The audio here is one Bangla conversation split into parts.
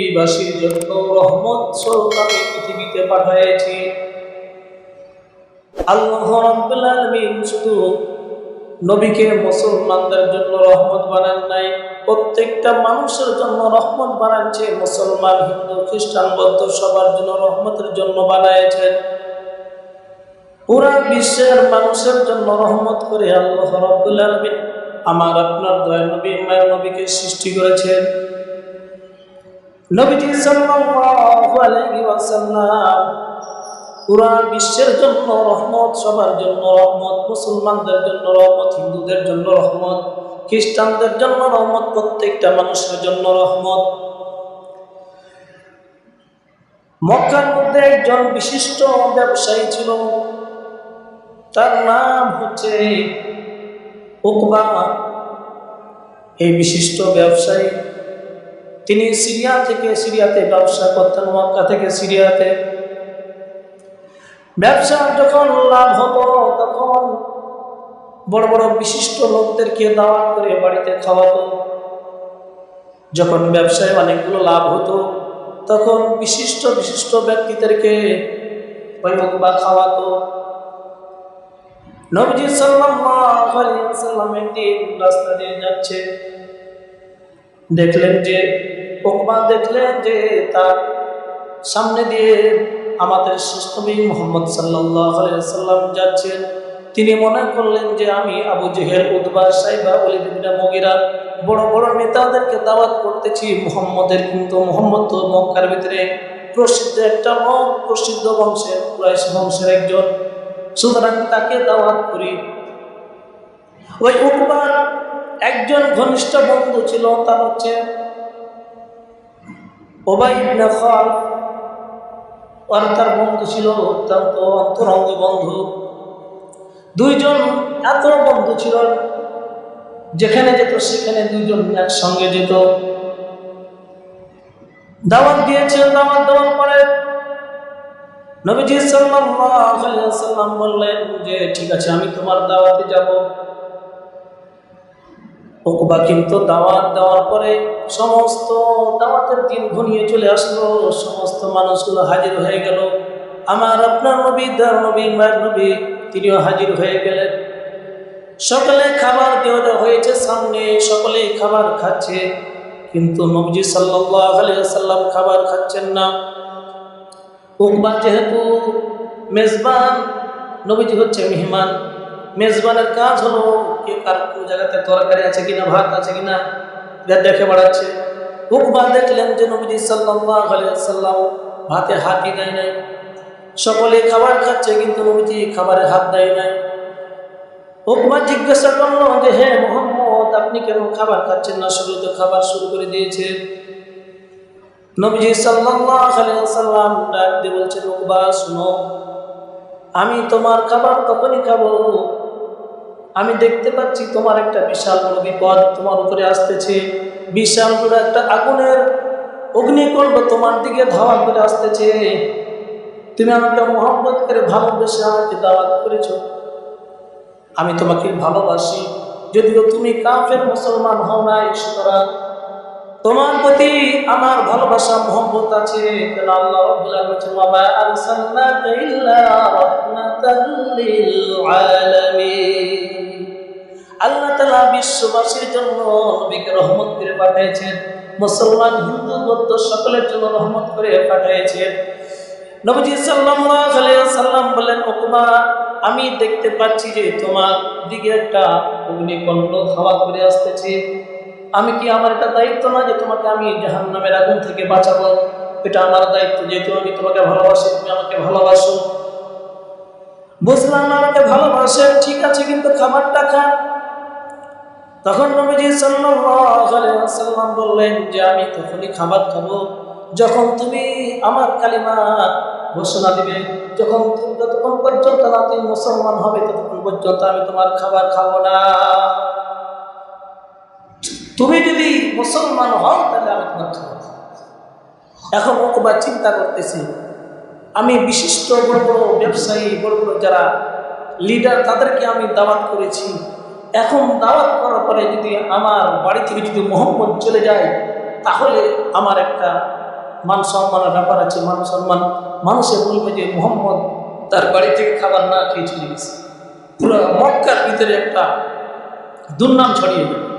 পৃথিবীবাসীর জন্য রহমত স্বরূপ পৃথিবীতে শুধু নবীকে মুসলমানদের জন্য রহমত বানান নাই, প্রত্যেকটা মানুষের জন্য রহমত মুসলমান, হিন্দু সবার জন্য রহমতের জন্য পুরা বিশ্বের মানুষের জন্য রহমত করে আল্লাহ রাব্বুল আমার আপনার দয়া নবী, মায়ের নবীকে সৃষ্টি করেছেন। নবীজি সাল্লাল্লাহু আলাইহি ওয়াসাল্লাম পুরা বিশ্বের জন্য রহমত, সবার জন্য রহমত, মুসলমানদের জন্য রহমত, হিন্দুদের জন্য রহমত, খ্রিস্টানদের জন্য রহমত, প্রত্যেকটা মানুষের জন্য রহমত। মক্কার মধ্যে একজন বিশিষ্ট ব্যবসায়ী ছিল, তার নাম হচ্ছে উকবা। এই বিশিষ্ট ব্যবসায়ী তিনি সিরিয়া থেকে সিরিয়াতে ব্যবসা করতেন, মক্কা থেকে সিরিয়াতে। ব্যবসা যখন লাভ হতো, তখন বড় বড় বিশিষ্ট লোকদেরকে দাওয়াত করে বাড়িতে খাওয়াতো। যখন ব্যবসায় অনেকগুলো লাভ হতো, তখন বিশিষ্ট বিশিষ্ট ব্যক্তিদেরকে ওই বা খাওয়াতো। নবজি সাল্লাম একদিন রাস্তা দিয়ে যাচ্ছে। দেখলেন যে ওকবা দেখলেন যে তার সামনে দিয়ে আমাদের সুস্থবী মোহাম্মদ সাল্লাম যাচ্ছেন তিনি মনে করলেন যে, আমি আবু জেহের উদ্বা সাইবা অলিদিনা মগিরা বড় বড় নেতাদেরকে দাওয়াত করতেছি। মোহাম্মদের কিন্তু মোহাম্মদ তো মক্কার ভিতরে প্রসিদ্ধ একটা প্রসিদ্ধ বংশের, কুরাইশ বংশের একজন। সুতরাং তাকে দাওয়াত করি। ওই উকবার একজন ঘনিষ্ঠ বন্ধু ছিল, তার হচ্ছে ওবাই আর তার বন্ধু ছিল অত্যন্ত অন্তরঙ্গ বন্ধু। দুইজন এত বন্ধু ছিল, যেখানে যেত সেখানে দুইজন একসঙ্গে যেত। দাওয়াত দিয়েছেন, দাওয়াত দেওয়ার পরে নবীজি ওয়াসাল্লাম বললেন যে, ঠিক আছে, আমি তোমার দাওয়াতে যাব। ওকবা কিন্তু দাওয়াত দেওয়ার পরে সমস্ত দাওয়াতের দিন ঘনিয়ে চলে আসলো, সমস্ত মানুষগুলো হাজির হয়ে গেল। আমার আপনার নবী দার নবী, মায়ের নবী, তিনিও হাজির হয়ে গেলেন। সকালে খাবার দেওয়া হয়েছে সামনে, সকলেই খাবার খাচ্ছে। কিন্তু নবজি সাল্লাম খাবার খাচ্ছেন না। উকবা যেহেতু মেজবান, নবীজি হচ্ছে মেহমান। মেজবানের কাজ হলো কে কার কোন জায়গাতে তরকারি আছে কিনা, ভাত আছে কিনা দেখে বেড়াচ্ছে। উকবা দেখলেন যে সাল্লাহ সাল্লাম ভাতে হাতই দেয় নাই। সকলে খাবার খাচ্ছে কিন্তু নবীজি খাবারে হাত দেয় নাই। উকবা জিজ্ঞাসা করল যে হ্যাঁ মোহাম্মদ, আপনি কেন খাবার খাচ্ছেন না? শুরু তো খাবার শুরু করে দিয়েছে। নবীজি সাল্লাম ডাক দিয়ে বলছেন, উকবা, শুনো। আমি তোমার খাবার তখনই খাব। আমি দেখতে পাচ্ছি তোমার একটা বিশাল বড় বিপদ তোমার উপরে আসতেছে। বিশাল বড় একটা আগুনের অগ্নিকুণ্ড তোমার দিকে ধাওয়া করে আসতেছে। তুমি আমাকে মোহাম্মত করে ভালোবেসে আমাকে দাওয়াত করেছ। আমি তোমাকে ভালোবাসি। যদিও তুমি কাফের মুসলমান হও নাই, সুতরাং তোমার প্রতি আমার ভালোবাসা, মোহব্বত আছে। কেন আল্লাহ রাব্বুল আলামিন ওয়া আরসালনাকা ইল্লা রাহমাতাল লিল বিশ্ববাসীর জন্য নবীকে রহমত করে পাঠিয়েছেন। মুসলমান, হিন্দু, বৌদ্ধ সকলের জন্য রহমত করে পাঠিয়েছেন। নবীজি সাল্লাল্লাহু আলাইহি সাল্লাম বলেন ওকুমা আমি দেখতে পাচ্ছি যে তোমার দিকে একটা অগ্নিকণ্ড খাওয়া করে আসতেছে। আমি কি আমার এটা দায়িত্ব না যে তোমাকে আমি জাহান নামের আগুন থেকে বাঁচাবো? এটা আমার দায়িত্ব, যেহেতু আমি তোমাকে ভালোবাসি, তুমি আমাকে ভালোবাসো। বুঝলাম আমাকে ভালোবাসে, ঠিক আছে, কিন্তু খাবারটা খান তখন নবীজি সাল্লাম বললেন যে, আমি তখনই খাবার খাব যখন তুমি আমার কালিমা ঘোষণা দিবে। যখন যতক্ষণ পর্যন্ত না তুমি মুসলমান হবে, ততক্ষণ পর্যন্ত আমি তোমার খাবার খাব না। তুমি যদি মুসলমান হও, তাহলে আমি তোমার এখন ওকবা চিন্তা করতেছি, আমি বিশিষ্ট বড় বড় ব্যবসায়ী, বড় বড় যারা লিডার তাদেরকে আমি দাওয়াত করেছি। এখন দাওয়াত করার পরে যদি আমার বাড়ি থেকে যদি মোহাম্মদ চলে যায়, তাহলে আমার একটা মান সম্মানের ব্যাপার আছে। মান সম্মান, মানুষে বলবে যে, মোহাম্মদ, তার বাড়ি থেকে খাবার না খেয়ে চলে গেছে। পুরো মক্কার ভিতরে একটা দুর্নাম ছড়িয়ে যাবে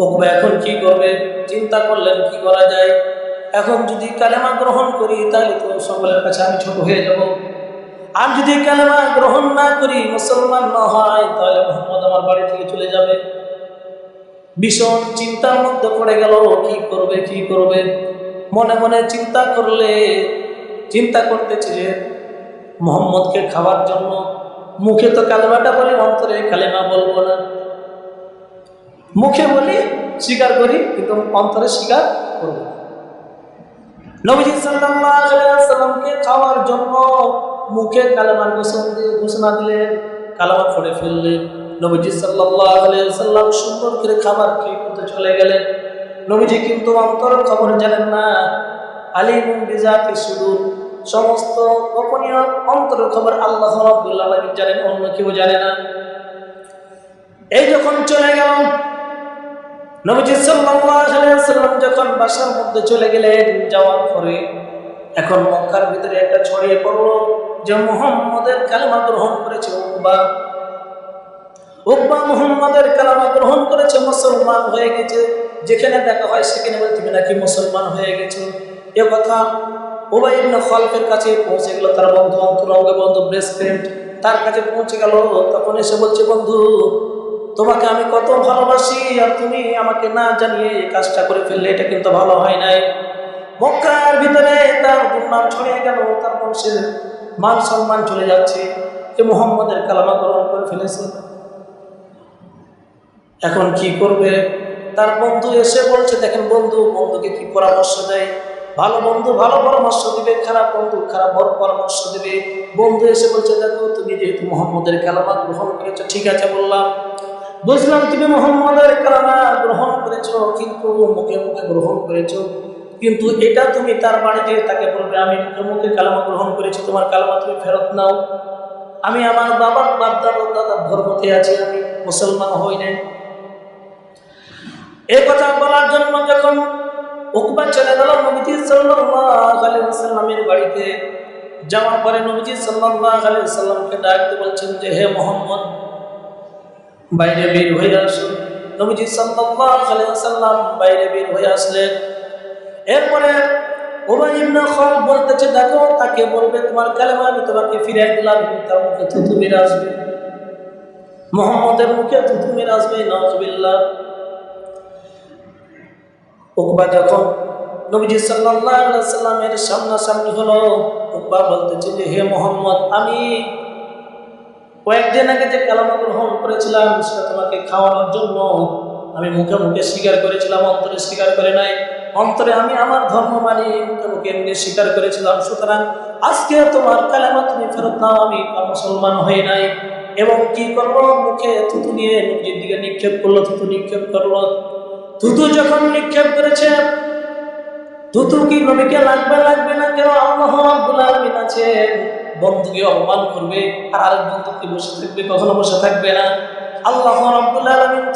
ওকবা এখন কি করবে? চিন্তা করলেন, কি করা যায়? এখন যদি কালেমা গ্রহণ করি, তাহলে তো সকলের কাছে আমি ছোট হয়ে যাব। আর যদি কালেমা গ্রহণ না করি, মুসলমান না হয়, তাহলে মোহাম্মদ আমার বাড়ি থেকে চলে যাবে। ভীষণ চিন্তার মধ্যে পড়ে গেল, কি করবে কি করবে? মনে মনে চিন্তা করলে, চিন্তা করতেছে যে, মোহাম্মদকে খাওয়ার জন্য মুখে তো কালেমাটা বলি, অন্তরে কালেমা বলব না। মুখে বলি, স্বীকার করি কিন্তু অন্তরে স্বীকার করব। নবীজি ওয়াসাল্লামকে খাওয়ার জন্য মুখে কালেমার ঘোষণা দিয়ে ঘোষণা দিলেন, কালেমা পড়ে ফেললেন। নবীজি ওয়াসাল্লাম সুন্দর করে খাবার খেয়ে কিন্তু চলে গেলেন। নবীজি কিন্তু অন্তরের খবর জানেন না আলিমুম বিজাতি সুদূর। সমস্ত গোপনীয় অন্তরের খবর আল্লাহ রাব্বুল জানেন, অন্য কেউ জানে না। এই যখন চলে গেল নবীজি ওয়াসাল্লাম যখন বাসার মধ্যে চলে গেলেন, যাওয়ার পরে এখন মক্কার ভিতরে একটা ছড়িয়ে পড়ল যে মুহাম্মদের কালেমা গ্রহণ করেছে উকবা। উকবা মুহাম্মদের কালেমা গ্রহণ করেছে মুসলমান হয়ে গেছে। যেখানে দেখা হয় সেখানে বলে নাকি মুসলমান হয়ে গেছো? এ কথা ওবাই ইবনে খলফের কাছে পৌঁছে গেল তার বন্ধু অন্তরঙ্গ বন্ধু বেস্ট ফ্রেন্ড তার কাছে পৌঁছে গেল। তখন এসে বলছে, বন্ধু তোমাকে আমি কত ভালোবাসি আর তুমি আমাকে না জানিয়ে কাজটা করে ফেললে এটা কিন্তু ভালো হয় নাই। মক্কার ভিতরে তার দুর্নাম ছড়িয়ে গেল, তার বংশের মান সম্মান চলে যাচ্ছে। যে মোহাম্মদের কালামা গ্রহণ করে ফেলেছে। এখন কি করবে? তার বন্ধু এসে বলছে, দেখেন বন্ধু, বন্ধুকে কি পরামর্শ দেয়? ভালো বন্ধু, ভালো পরামর্শ দিবে, খারাপ বন্ধু, খারাপ বড় পরামর্শ দিবে। বন্ধু এসে বলছে, দেখো, তুমি যেহেতু মোহাম্মদের কালামা গ্রহণ করেছ, ঠিক আছে বললাম। বুঝলাম তুমি মোহাম্মদের কালামা গ্রহণ করেছ, কিন্তু মুখে মুখে গ্রহণ করেছ। কিন্তু এটা তুমি তার বাড়িতে তাকে বলবে, আমি মুখে মুখে কালামা গ্রহণ করেছি, তোমার কালামা তুমি ফেরত নাও। আমি আমার বাবার বাপদার দাদার ধর্মতে আছি, আমি মুসলমান হই নাই। এই কথা বলার জন্য যখন উকবা চলে গেল নবীজি সাল্লাল্লাহু আলাইহি ওয়াসাল্লামের বাড়িতে, যাওয়ার পরে নবীজি সাল্লাল্লাহু আলাইহি ওয়াসাল্লামকে ডাকতে বলছেন যে, হে মোহাম্মদ বাইরে বের হয়ে আসুন নবীজি ওয়াসাল্লাম বাইরে বের হয়ে আসলেন। এরপরে ওবাই ইবনে খালদ বলতেছে, দেখো, তাকে বলবে, তোমার কালেমা আমি তোমাকে ফিরিয়ে দিলাম, তার মুখে থুতু আসবে। মোহাম্মদের মুখে থুতু আসবে নওয়াজবিল্লাহ উকবা যখন নবীজি আলাইহি সাল্লামের সামনাসামনি হলো, উকবা বলতেছে যে, হে মোহাম্মদ, আমি কয়েকদিন আগে যে কালামা গ্রহণ করেছিলাম, সেটা তোমাকে খাওয়ানোর জন্য আমি মুখে মুখে স্বীকার করেছিলাম, অন্তরে স্বীকার করে নাই। অন্তরে আমি আমার ধর্ম মানি, মুখে মুখে এমনি স্বীকার করেছিলাম। সুতরাং আজকে তোমার কালামা তুমি ফেরত নাও, আমি মুসলমান হয়ে নাই। এবং কি করব? মুখে থুতু নিয়ে নিজের দিকে নিক্ষেপ করল থুতু নিক্ষেপ করল। থুতু যখন নিক্ষেপ করেছে থুতু কি নবীকে লাগবে লাগবে না কেন আল্লাহ আছেন বন্ধুকে অপমান করবে, আর আরেক বন্ধুকে বসে থাকবে, কখনো বসে থাকবে না। আল্লাহ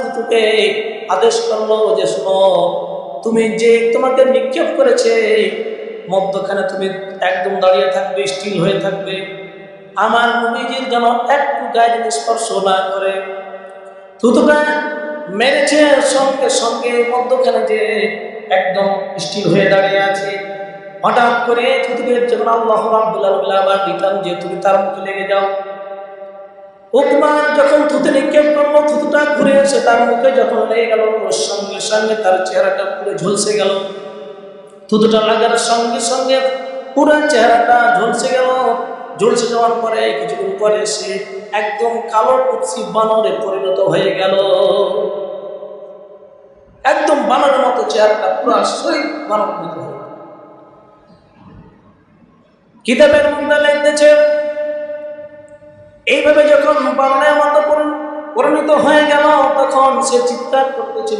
থুতুকে আদেশ করল যে, শোনো, তুমি যে তোমাকে নিক্ষেপ করেছে, মধ্যখানে তুমি একদম দাঁড়িয়ে থাকবে স্টিল হয়ে থাকবে। আমার নবীজির যেন একটু গায়ে স্পর্শ না করে। থুতুটা মেরেছে, সঙ্গে সঙ্গে মধ্যখানে যে একদম স্টিল হয়ে দাঁড়িয়ে আছে। হঠাৎ করে থুতুকে যখন আল্লাহ রাব্বুল্লাহ আবার দিতাম যে, তুমি তার মুখে লেগে যাও। উকমান যখন থুতু নিক্ষেপ করল, থুতুটা ঘুরে এসে তার মুখে যখন লেগে গেল, ওর সঙ্গে সঙ্গে তার চেহারাটা পুরো ঝলসে গেল। থুতুটা লাগার সঙ্গে সঙ্গে পুরো চেহারাটা ঝলসে গেল। ঝলসে যাওয়ার পরে কিছুক্ষণ পরে সে একদম কালো কুৎসি বানরে পরিণত হয়ে গেল। একদম বানরের মতো চেহারাটা পুরো শরীর বানর মতো হয়ে। কিতাবের মধ্যে লিখতেছে এইভাবে যখন বানরের মতো পরিণত হয়ে গেল, তখন সে চিৎকার করতেছে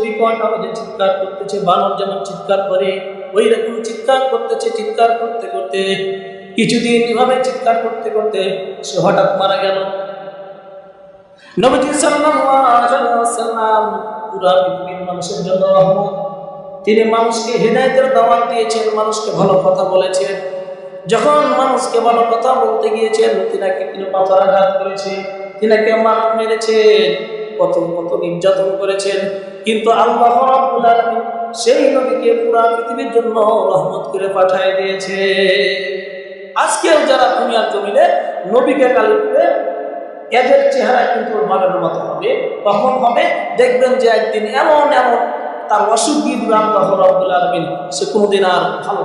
আওয়াজে চিৎকার করতেছে, বানর যেমন চিৎকার করে ওই রকম চিৎকার করতেছে, চিৎকার করতে করতে, কিছুদিন এভাবে চিৎকার করতে করতে সে হঠাৎ মারা গেল। পৃথিবীর মানুষের জন্য তিনি মানুষকে হৃদায়তের দাওয়াত দিয়েছেন, মানুষকে ভালো কথা বলেছেন। যখন মানুষকে ভালো কথা বলতে গিয়েছেন, তিনাকে তিনি পাথরাঘাত করেছে, তিনাকে মার মেরেছেন কত কত নির্যাতন করেছেন। কিন্তু আল্লাহ সেই নবীকে পুরা পৃথিবীর জন্য রহমত করে পাঠিয়ে দিয়েছে। আজকেও যারা দুনিয়ার জমিনে নবীকে গালি করে এদের চেহারা কিন্তু বানানোর মতো হবে কখন হবে। দেখবেন যে একদিন এমন এমন তার অসুখ দিয়ে আল্লাহ রাব্বুল আলামিন, সে কোনোদিন আর ভালো